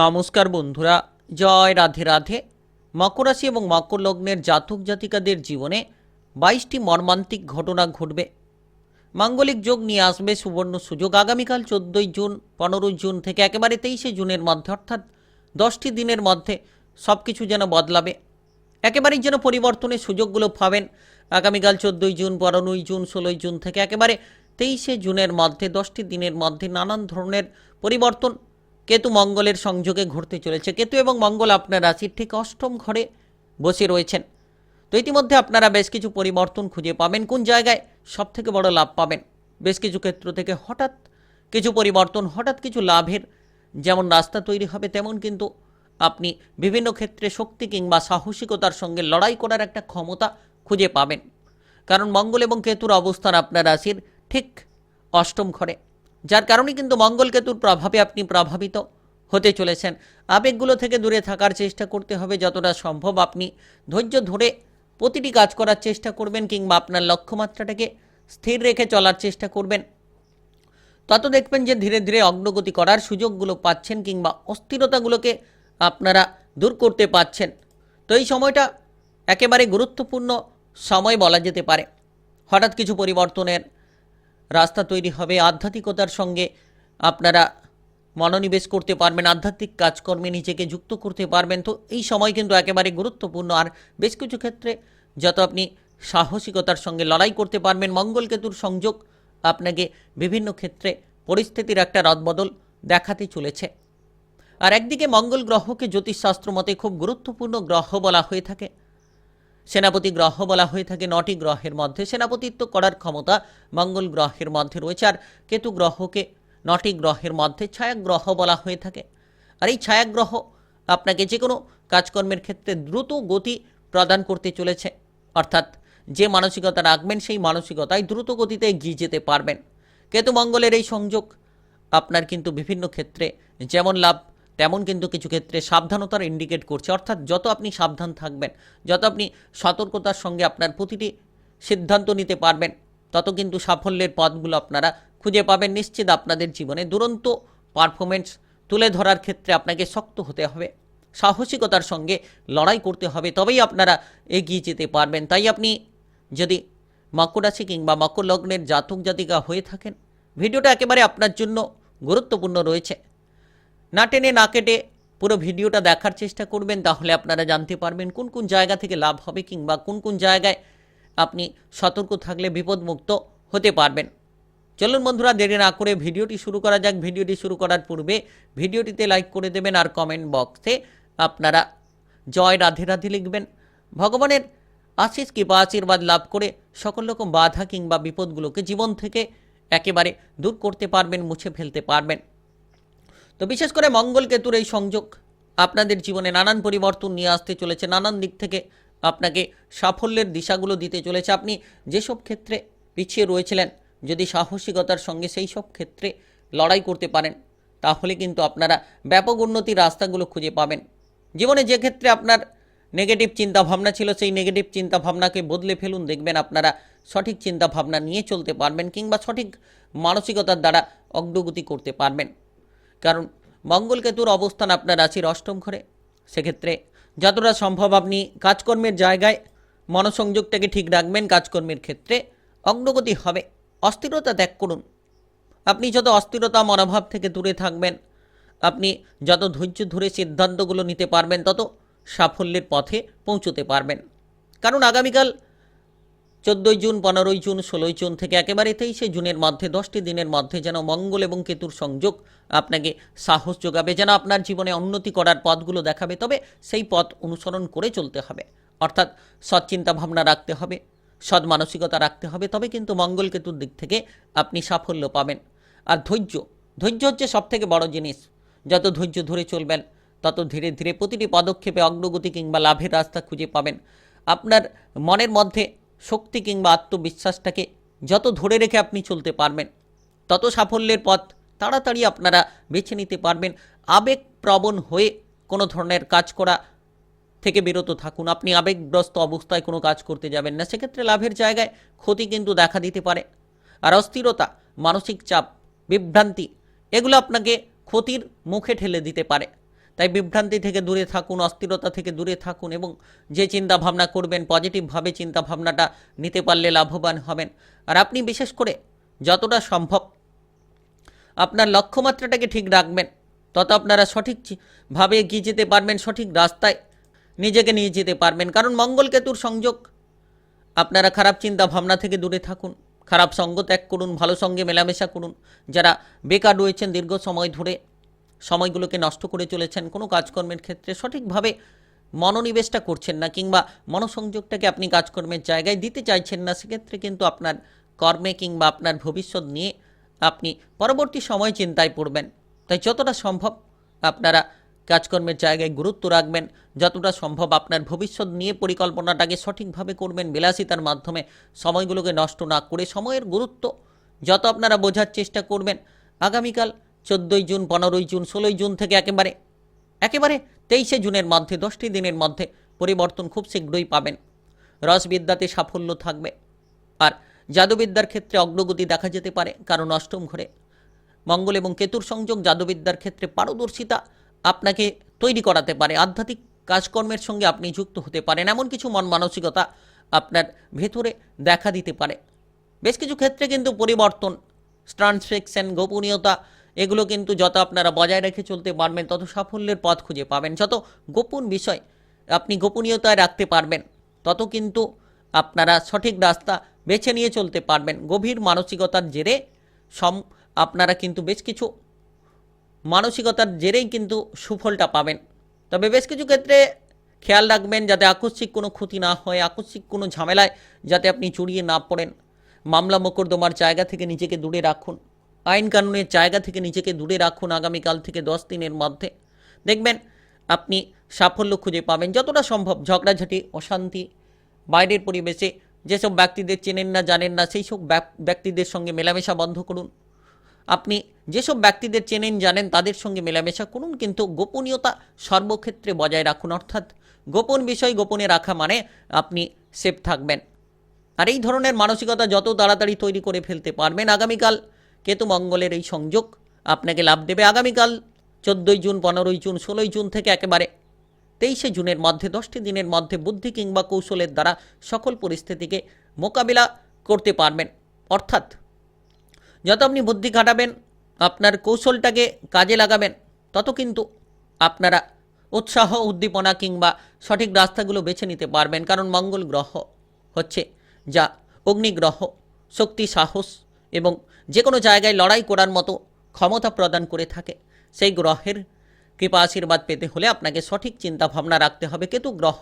নমস্কার বন্ধুরা, জয় রাধে রাধে। মকর রাশি এবং মকর লগ্নের জাতক জাতিকাদের জীবনে বাইশটি মর্মান্তিক ঘটনা ঘটবে। মাঙ্গলিক যোগ নিয়ে আসবে সুবর্ণ সুযোগ। আগামীকাল চোদ্দোই জুন, পনেরোই জুন থেকে একেবারে তেইশে জুনের মধ্যে, অর্থাৎ দশটি দিনের মধ্যে সব কিছু যেন বদলাবে। একেবারেই যেন পরিবর্তনের সুযোগগুলো পাবেন। আগামীকাল চোদ্দোই জুন, পনেরোই জুন, ষোলোই জুন থেকে একেবারে তেইশে জুনের মধ্যে, দশটি দিনের মধ্যে নানান ধরনের পরিবর্তন কেতু মঙ্গলের সংযোগে ঘুরতে চলেছে। কেতু এবং মঙ্গল আপনার রাশির ঠিক অষ্টম ঘরে বসে রয়েছেন। তো ইতিমধ্যে আপনারা বেশ কিছু পরিবর্তন খুঁজে পাবেন। কোন জায়গায় সব থেকে বড় লাভ পাবেন? বেশ কিছু ক্ষেত্র থেকে হঠাৎ কিছু পরিবর্তন, হঠাৎ কিছু লাভের যেমন রাস্তা তৈরি হবে, তেমন কিন্তু আপনি বিভিন্ন ক্ষেত্রে শক্তি কিংবা সাহসিকতার সঙ্গে লড়াই করার একটা ক্ষমতা খুঁজে পাবেন। কারণ মঙ্গল এবং কেতুর অবস্থান আপনার রাশির ঠিক অষ্টম ঘরে। যার কারণে কিন্তু মঙ্গল কেতুর প্রভাবে আপনি প্রভাবিত হতে চলেছেন। আবেগগুলো থেকে দূরে থাকার চেষ্টা করতে হবে, যতটা সম্ভব আপনি ধৈর্য ধরে প্রতিটি কাজ করার চেষ্টা করবেন কিংবা আপনার লক্ষ্যমাত্রাটাকে স্থির রেখে চলার চেষ্টা করবেন। তত দেখবেন যে ধীরে ধীরে অগ্রগতি করার সুযোগগুলো পাচ্ছেন কিংবা অস্থিরতাগুলোকে আপনারা দূর করতে পাচ্ছেন। তো এই সময়টা একেবারে গুরুত্বপূর্ণ সময় বলা যেতে পারে। হঠাৎ কিছু পরিবর্তনের রাস্তা তৈরি হবে। আধ্যাত্মিকতার সঙ্গে আপনারা মনোনিবেশ করতে পারবেন, আধ্যাত্মিক কাজকর্মে নিজেকে যুক্ত করতে পারবেন। তো এই সময় কিন্তু একেবারে গুরুত্বপূর্ণ। আর বেশ কিছু ক্ষেত্রে যত আপনি সাহসিকতার সঙ্গে লড়াই করতে পারবেন, মঙ্গল কেতুর সংযোগ আপনাকে বিভিন্ন ক্ষেত্রে পরিস্থিতির একটা রদবদল দেখাতে চলেছে। আর একদিকে মঙ্গল গ্রহকে জ্যোতিষশাস্ত্র মতে খুব গুরুত্বপূর্ণ গ্রহ বলা হয়ে থাকে। সেনাপতি গ্রহ বলা হয়ে থাকে নটি গ্রহের মধ্যে। সেনাপতিত্ব করার ক্ষমতা মঙ্গল গ্রহের মধ্যে রয়েছে আর কেতু গ্রহকে নটি গ্রহের মধ্যে ছায়াগ্রহ বলা হয়ে থাকে। আর এই ছায়াগ্রহ আপনাকে যে কোনো কাজকর্মের ক্ষেত্রে দ্রুত গতি প্রদান করতে চলেছে। অর্থাৎ যে মানসিকতা রাখবেন, সেই মানসিকতায় দ্রুত গতিতে এগিয়ে যেতে পারবেন। কেতু মঙ্গলের এই সংযোগ আপনার কিন্তু বিভিন্ন ক্ষেত্রে যেমন লাভ তেমন কিন্তু কিছু ক্ষেত্রে সাবধানতার ইন্ডিকেট করছে। অর্থাৎ যত আপনি সাবধান থাকবেন, যত আপনি সতর্কতার সঙ্গে আপনার প্রতিটি সিদ্ধান্ত নিতে পারবেন, তত কিন্তু সাফল্যের পথগুলো আপনারা খুঁজে পাবেন নিশ্চিত আপনাদের জীবনে। দুরন্ত পারফরমেন্স তুলে ধরার ক্ষেত্রে আপনাকে শক্ত হতে হবে, সাহসিকতার সঙ্গে লড়াই করতে হবে, তবেই আপনারা এগিয়ে যেতে পারবেন। তাই আপনি যদি মকর কিংবা মকর লগ্নের জাতক জাতিকা হয়ে থাকেন, ভিডিওটা একেবারে আপনার জন্য গুরুত্বপূর্ণ রয়েছে। না টেনে না কেটে পুরো ভিডিওটা দেখার চেষ্টা করবেন, তাহলে আপনারা জানতে পারবেন কোন কোন জায়গা থেকে লাভ হবে কিংবা কোন কোন জায়গায় আপনি সতর্ক থাকলে বিপদমুক্ত হতে পারবেন। চলুন বন্ধুরা, দেরি না করে ভিডিওটি শুরু করা যাক। ভিডিওটি শুরু করার পূর্বে ভিডিওটিতে লাইক করে দেবেন আর কমেন্ট বক্সে আপনারা জয় রাধে রাধে লিখবেন। ভগবানের আশিস কৃপা, আশীর্বাদ লাভ করে সকল রকম বাধা কিংবা বিপদগুলোকে জীবন থেকে একেবারে দূর করতে পারবেন, মুছে ফেলতে পারবেন। তো বিশেষ করে মঙ্গল কেতুর এই সংযোগ আপনাদের জীবনে নানান পরিবর্তন নিয়ে আসতে চলেছে, নানান দিক থেকে আপনাকে সাফল্যের দিশাগুলো দিতে চলেছে। আপনি যেসব ক্ষেত্রে পিছিয়ে রয়েছিলেন, যদি সাহসিকতার সঙ্গে সেই সব ক্ষেত্রে লড়াই করতে পারেন, তাহলে কিন্তু আপনারা ব্যাপক উন্নতির রাস্তাগুলো খুঁজে পাবেন। জীবনে যে ক্ষেত্রে আপনার নেগেটিভ চিন্তা ভাবনা ছিল, সেই নেগেটিভ চিন্তা ভাবনাকে বদলে ফেলুন। দেখবেন আপনারা সঠিক চিন্তা ভাবনা নিয়ে চলতে পারবেন কিংবা সঠিক মানসিকতার দ্বারা অগ্রগতি করতে পারবেন। কারণ মঙ্গলকেতুর অবস্থান আপনার রাশির অষ্টম ঘরে। সেক্ষেত্রে যতটা সম্ভব আপনি কাজকর্মের জায়গায় মনসংযোগটাকে ঠিক রাখবেন, কাজকর্মের ক্ষেত্রে অগ্রগতি হবে। অস্থিরতা ত্যাগ করুন। আপনি যত অস্থিরতা মনোভাব থেকে দূরে থাকবেন, আপনি যত ধৈর্য ধরে সিদ্ধান্তগুলো নিতে পারবেন, তত সাফল্যের পথে পৌঁছতে পারবেন। কারণ আগামীকাল চোদ্দোই জুন, পনেরোই জুন, ষোলোই জুন থেকে একেবারে তেইশে জুনের মধ্যে, দশটি দিনের মধ্যে যেন মঙ্গল এবং কেতুর সংযোগ আপনাকে সাহস যোগাবে, যেন আপনার জীবনে উন্নতি করার পথগুলো দেখাবে। তবে সেই পথ অনুসরণ করে চলতে হবে। অর্থাৎ সৎ চিন্তা ভাবনা রাখতে হবে সৎ মানসিকতা রাখতে হবে, তবে কিন্তু মঙ্গল কেতুর দিক থেকে আপনি সাফল্য পাবেন। আর ধৈর্য ধৈর্য হচ্ছে সবথেকে বড় জিনিস। যত ধৈর্য ধরে চলবেন, তত ধীরে ধীরে প্রতিটি পদক্ষেপে অগ্রগতি কিংবা লাভের রাস্তা খুঁজে পাবেন। আপনার মনের মধ্যে শক্তি কিংবা আত্মবিশ্বাসটাকে যত ধরে রেখে আপনি চলতে পারবেন, তত সাফল্যের পথ তাড়াতাড়ি আপনারা বেছে নিতে পারবেন। আবেগপ্রবণ হয়ে কোনো ধরনের কাজ করা থেকে বিরত থাকুন। আপনি আবেগগ্রস্ত অবস্থায় কোনো কাজ করতে যাবেন না। সেক্ষেত্রে লাভের জায়গায় ক্ষতি কিন্তু দেখা দিতে পারে। আর অস্থিরতা, মানসিক চাপ, বিভ্রান্তি, এগুলো আপনাকে ক্ষতির মুখে ঠেলে দিতে পারে। তাই বিভ্রান্তি থেকে দূরে থাকুন, অস্থিরতা থেকে দূরে থাকুন এবং যে চিন্তা ভাবনা করবেন, পজিটিভভাবে চিন্তা ভাবনাটা নিতে পারলে লাভবান হবেন। আর আপনি বিশেষ করে যতটা সম্ভব আপনার লক্ষ্যমাত্রাটাকে ঠিক রাখবেন। তত আপনারা সঠিক চি- ভাবে এগিয়ে যেতে পারবেন, সঠিক রাস্তায় নিজেকে নিয়ে যেতে পারবেন। কারণ মঙ্গল কেতুর সংযোগ, আপনারা খারাপ চিন্তা ভাবনা থেকে দূরে থাকুন, খারাপ সঙ্গ ত্যাগ করুন, ভালো সঙ্গে মেলামেশা করুন। যারা বেকার রয়েছেন দীর্ঘ সময় ধরে সময়গুলোকে নষ্ট করে চলেছেন, কোনো কাজকর্মের ক্ষেত্রে সঠিকভাবে মনোনিবেশটা করছেন না কিংবা মনোসংযোগটাকে আপনি কাজকর্মের জায়গায় দিতে চাইছেন না, সেক্ষেত্রে কিন্তু আপনার কর্মে কিংবা আপনার ভবিষ্যৎ নিয়ে আপনি পরবর্তী সময় চিন্তায় পড়বেন। তাই যতটা সম্ভব আপনারা কাজকর্মের জায়গায় গুরুত্ব রাখবেন, যতটা সম্ভব আপনার ভবিষ্যৎ নিয়ে পরিকল্পনাটাকে সঠিকভাবে করবেন, বিলাসিতার মাধ্যমে সময়গুলোকে নষ্ট না করে সময়ের গুরুত্ব যত আপনারা বোঝার চেষ্টা করবেন। আগামীকাল চোদ্দোই জুন, পনেরোই জুন, ষোলোই জুন থেকে একেবারে একেবারে তেইশে জুনের মধ্যে, দশটি দিনের মধ্যে পরিবর্তন খুব শীঘ্রই পাবেন। রসবিদ্যাতে সাফল্য থাকবে। আর জাদুবিদ্যার ক্ষেত্রে অগ্রগতি দেখা যেতে পারে, কারণ অষ্টম ঘরে মঙ্গল এবং কেতুর সংযোগ জাদুবিদ্যার ক্ষেত্রে পারদর্শিতা আপনাকে তৈরি করাতে পারে। আধ্যাত্মিক কাজকর্মের সঙ্গে আপনি যুক্ত হতে পারেন। এমন কিছু মন মানসিকতা আপনার ভেতরে দেখা দিতে পারে। বেশ কিছু ক্ষেত্রে কিন্তু পরিবর্তন ট্রান্সফেকশন গোপনীয়তা এগুলো কিন্তু যত আপনারা বজায় রেখে চলতে পারবেন, তত সাফল্যের পথ খুঁজে পাবেন। যত গোপন বিষয় আপনি গোপনীয়তায় রাখতে পারবেন, তত কিন্তু আপনারা সঠিক রাস্তা বেছে নিয়ে চলতে পারবেন। গভীর মানসিকতার জেরে সম, আপনারা কিন্তু বেশ কিছু মানসিকতার জেরেই কিন্তু সুফলটা পাবেন। তবে বেশ কিছু ক্ষেত্রে খেয়াল রাখবেন যাতে আকস্মিক কোনো ক্ষতি না হয়, আকস্মিক কোনো ঝামেলায় যাতে আপনি জড়িয়ে না পড়েন। মামলা মোকদ্দমার জায়গা থেকে নিজেকে দূরে রাখুন। আইন কানুনের জায়গা থেকে নিজেকে দূরে রাখুন আগামীকাল থেকে দশ দিনের মধ্যে। দেখবেন, আপনি সাফল্য খুঁজে পাবেন। যতটা সম্ভব ঝগড়াঝাটি, অশান্তি, বাইরের পরিবেশে যেসব ব্যক্তিদের চেনেন না, জানেন না সেই সব ব্যক- ব্যক্তিদের সঙ্গে মেলামেশা বন্ধ করুন। আপনি যেসব ব্যক্তিদের চেনেন, জানেন, তাদের সঙ্গে মেলামেশা করুন, কিন্তু গোপনীয়তা সর্বক্ষেত্রে বজায় রাখুন। অর্থাৎ গোপন বিষয় গোপনে রাখা মানে আপনি সেফ থাকবেন। আর এই ধরনের মানসিকতা যত তাড়াতাড়ি তৈরি করে ফেলতে পারবেন, আগামীকাল কেতু মঙ্গলের এই সংযোগ আপনাকে লাভ দেবে আগামীকাল চোদ্দোই জুন, পনেরোই জুন, ষোলোই জুন থেকে একেবারে তেইশে জুনের মধ্যে, দশটি দিনের মধ্যে বুদ্ধি কিংবা কৌশলের দ্বারা সকল পরিস্থিতিকে মোকাবিলা করতে পারবেন। অর্থাৎ যত আপনি বুদ্ধি খাটাবেন, আপনার কৌশলটাকে কাজে লাগাবেন, তত কিন্তু আপনারা উৎসাহ, উদ্দীপনা কিংবা সঠিক রাস্তাগুলো বেছে নিতে পারবেন। কারণ মঙ্গল গ্রহ হচ্ছে যা অগ্নিগ্রহ, শক্তি, সাহস এবং যে কোনো জায়গায় লড়াই করার মতো ক্ষমতা প্রদান করে থাকে। সেই গ্রহের কৃপা আশীর্বাদ পেতে হলে আপনাকে সঠিক চিন্তা ভাবনা রাখতে হবে। কেতু গ্রহ,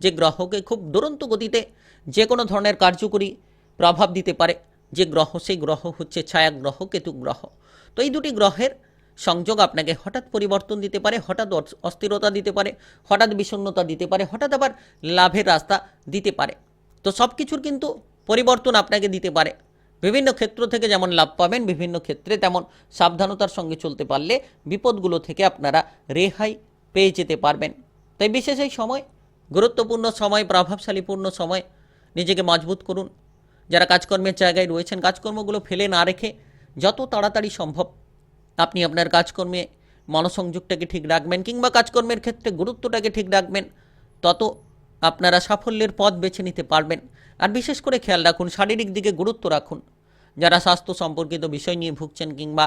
যে গ্রহকে খুব দুরন্ত গতিতে যে কোনো ধরনের কার্যকরী প্রভাব দিতে পারে, যে গ্রহ, সেই গ্রহ হচ্ছে ছায়া গ্রহ কেতু গ্রহ। তো এই দুটি গ্রহের সংযোগ আপনাকে হঠাৎ পরিবর্তন দিতে পারে, হঠাৎ অস্থিরতা দিতে পারে, হঠাৎ বিষণ্ণতা দিতে পারে, হঠাৎ আবার লাভের রাস্তা দিতে পারে। তো সব কিছুর কিন্তু পরিবর্তন আপনাকে দিতে পারে। বিভিন্ন ক্ষেত্র থেকে যেমন লাভ পাবেন, বিভিন্ন ক্ষেত্রে তেমন সাবধানতার সঙ্গে চলতে পারলে বিপদগুলো থেকে আপনারা রেহাই পেয়ে যেতে পারবেন। তাই বিশেষ এই সময়, গুরুত্বপূর্ণ সময়, প্রভাবশালীপূর্ণ সময় নিজেকে মজবুত করুন। যারা কাজকর্মের জায়গায় রয়েছেন, কাজকর্মগুলো ফেলে না রেখে যত তাড়াতাড়ি সম্ভব আপনি আপনার কাজকর্মে মনসংযোগটাকে ঠিক রাখবেন কিংবা কাজকর্মের ক্ষেত্রে গুরুত্বটাকে ঠিক রাখবেন, তত আপনারা সাফল্যের পথ বেছে নিতে পারবেন। আর বিশেষ করে খেয়াল রাখুন, শারীরিক দিকে গুরুত্ব রাখুন। যারা স্বাস্থ্য সম্পর্কিত বিষয় নিয়ে ভুগছেন কিংবা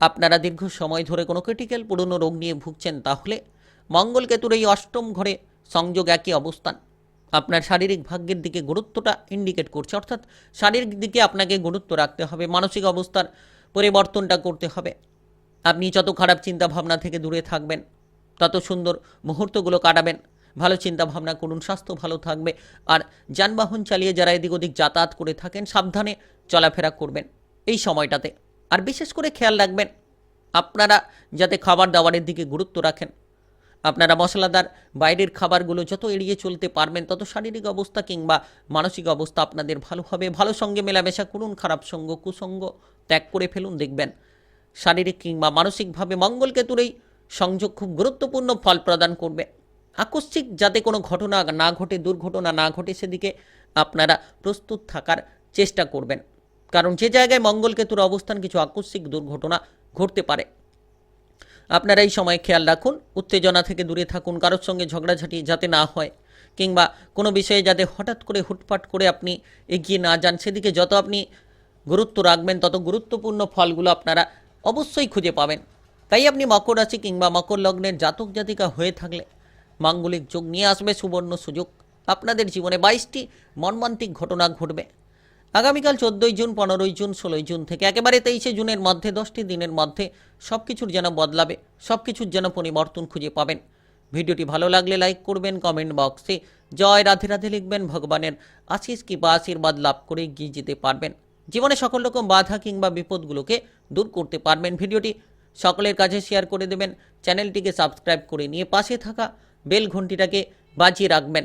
আপনারা দীর্ঘ সময় ধরে কোনো ক্রিটিক্যাল পুরনো রোগ নিয়ে ভুগছেন, তাহলে মঙ্গল কেতুর এই অষ্টম ঘরে সংযোগ একই অবস্থান। আপনার শারীরিক ভাগ্যের দিকে গুরুত্বটা ইন্ডিকেট করছে, অর্থাৎ শারীরিক দিকে আপনাকে গুরুত্ব রাখতে হবে, মানসিক অবস্থার পরিবর্তনটা করতে হবে। আপনি যত খারাপ চিন্তা ভাবনা থেকে দূরে থাকবেন, তত সুন্দর মুহূর্তগুলো কাটাবেন, ভালো চিন্তা ভাবনা করুন, স্বাস্থ্য ভালো থাকবে। আর যানবাহন চালিয়ে যারা এদিক ওদিক যাতায়াত করে থাকেন, সাবধানে চলাফেরা করবেন এই সময়টাতে। আর বিশেষ করে খেয়াল রাখবেন, আপনারা যাতে খাবার দাবারের দিকে গুরুত্ব রাখেন। আপনারা মশলাদার বাইরের খাবারগুলো যত এড়িয়ে চলতে পারবেন, তত শারীরিক অবস্থা কিংবা মানসিক অবস্থা আপনাদের ভালো হবে। ভালো সঙ্গে মেলামেশা করুন, খারাপ সঙ্গ, কুসঙ্গ ত্যাগ করে ফেলুন, দেখবেন শারীরিক কিংবা মানসিকভাবে মঙ্গলকেতুর এই সংযোগ খুব গুরুত্বপূর্ণ ফল প্রদান করবে। আকস্মিক যাতে কোনো ঘটনা না ঘটে, দুর্ঘটনা না ঘটে, সেদিকে আপনারা প্রস্তুত থাকার চেষ্টা করবেন। কারণ যে জায়গায় মঙ্গলকেতুর অবস্থান কিছু আকস্মিক দুর্ঘটনা ঘটতে পারে। আপনারা এই সময় খেয়াল রাখুন, উত্তেজনা থেকে দূরে থাকুন, কারোর সঙ্গে ঝগড়াঝাটি যাতে না হয়, কিংবা কোনো বিষয়ে যাতে হঠাৎ করে হুটপাট করে আপনি এগিয়ে না যান, সেদিকে যত আপনি গুরুত্ব রাখবেন, তত গুরুত্বপূর্ণ ফলগুলো আপনারা অবশ্যই খুঁজে পাবেন। তাই আপনি মকর রাশি কিংবা মকর লগ্নের জাতক জাতিকা হয়ে থাকলে মাঙ্গলিক যোগ নিয়ে আসবে সুবর্ণ সুযোগ। আপনাদের জীবনে বাইশটি মর্মান্তিক ঘটনা ঘটবে। আগামীকাল চোদ্দোই জুন, পনেরোই জুন, ষোলোই জুন থেকে একেবারে তেইশে জুনের মধ্যে, দশটি দিনের মধ্যে সব কিছুর যেন বদলাবে সব কিছুর যেন পরিবর্তন খুঁজে পাবেন। ভিডিওটি ভালো লাগলে লাইক করবেন, কমেন্ট বক্সে জয় রাধে রাধে লিখবেন, ভগবানের আশিস কিংবা আশীর্বাদ লাভ করে এগিয়ে যেতে পারবেন। জীবনে সকল রকম বাধা কিংবা বিপদগুলোকে দূর করতে পারবেন ভিডিওটি। সকলের কাছে শেয়ার করে দেবেন চ্যানেলটিকে সাবস্ক্রাইব করে নিয়ে পাশে থাকা বেল ঘন্টিটাকে বাজিয়ে রাখবেন।